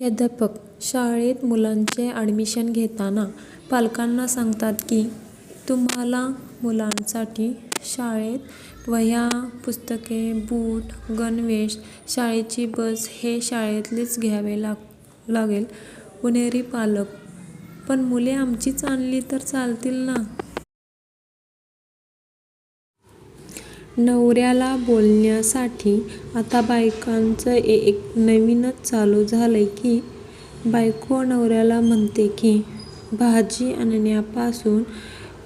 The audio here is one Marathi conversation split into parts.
प्राध्यापक शाळेत मुलांचे ॲडमिशन घेताना पालकांना सांगतात की तुम्हाला मुलांसाठी शाळेत वह्या पुस्तके बूट गणवेश शाळेची बस हे शाळेतलेच घ्यावे लाग लागेल. पुणेरी पालक पण मुले आमचीच आणली तर चालतील ना? नवऱ्याला बोलण्यासाठी आता बायकांचं एक नवीनच चालू झालं आहे की बायको नवऱ्याला म्हणते की भाजी आणण्यापासून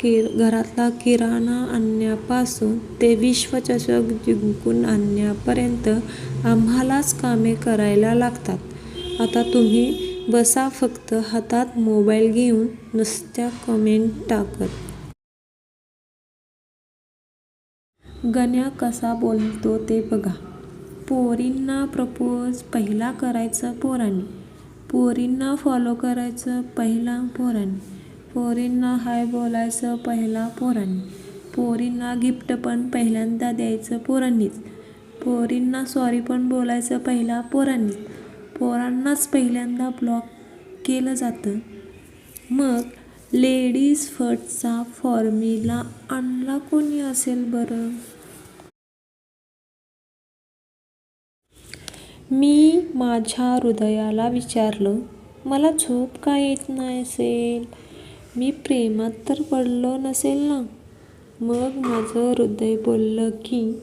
कि घरातला किराणा आणण्यापासून ते विश्वचषक जिंकून आणण्यापर्यंत आम्हालाच कामे करायला लागतात. आता तुम्ही बसा फक्त हातात मोबाईल घेऊन नुसत्या कमेंट टाकत गण्या कसा बोलतो ते बघा. पोरींना प्रपोज पहिला करायचं पोरांनी. पोरींना फॉलो करायचं पहिला पोरांनी. पोरींना हाय बोलायचं पहिला पोरांनी. पोरींना गिफ्ट पण पहिल्यांदा द्यायचं पोरांनीच. पोरींना सॉरी पण बोलायचं पहिला पोरांनीच. पोरांनाच पहिल्यांदा ब्लॉक केलं जातं. मग लेडीज फर्स्टचा फॉर्म्युला आणला कोणी असेल बरं? मी माझ्या हृदयाला विचारलं मला झोप का येत नाही असेल? मी प्रेमात तर पडलो नसेल ना? मग माझं हृदय बोललं की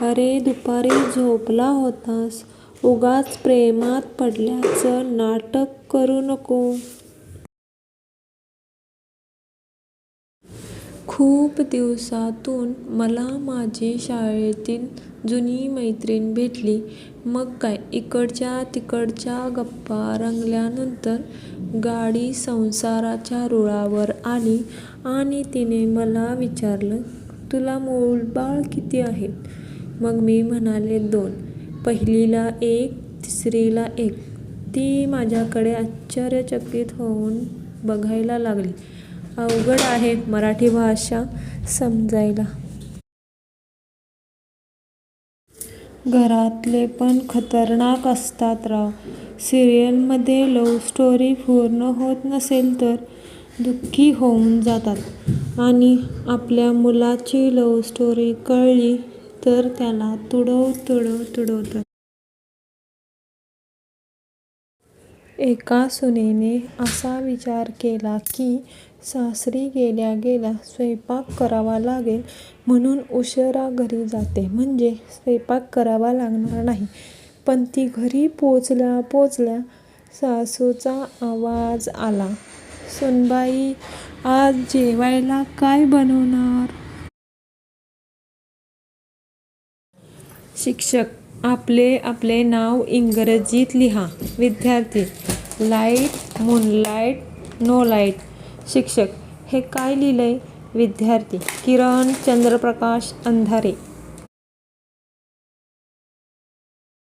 अरे दुपारी झोपला होतास. उगाच प्रेमात पडल्याचं नाटक करू नको. खूप दिवसातून मला माझी शाळेतील जुनी मैत्रीण भेटली. मग काय इकडच्या तिकडच्या गप्पा रंगल्यानंतर गाडी संसाराच्या रुळावर आली आणि तिने मला विचारलं तुला मूलबाळ किती आहेत मग मी म्हणाले दोन. पहिलीला एक तिसरीला एक. ती माझ्याकडे आश्चर्यचकित होऊन बघायला लागली. अवघड आहे मराठी भाषा समजायला. घरातले पण खतरनाक असतात राव. सिरियलमध्ये लव्ह स्टोरी पूर्ण होत नसेल तर दुःखी होऊन जातात. आणि आपल्या मुलाची लव स्टोरी कळली तर त्याला तुडव तुडव तुडवतात. एका सुनेने असा विचार केला की सासरी गेल्या गेल्या स्वयंपाक करावा लागेल म्हणून उशिरा घरी जाते. म्हणजे स्वयंपाक करावा लागणार नाही. पण ती घरी पोचल्या पोचल्या सासूचा आवाज आला. सुनबाई आज जेवायला काय बनवणार? शिक्षक आपले आपले नाव इंग्रजीत लिहा. विद्यार्थी लाइट मूनलाईट नो लाइट शिक्षक हे काय लिहिलं आहे विद्यार्थी किरण चंद्रप्रकाश अंधारे.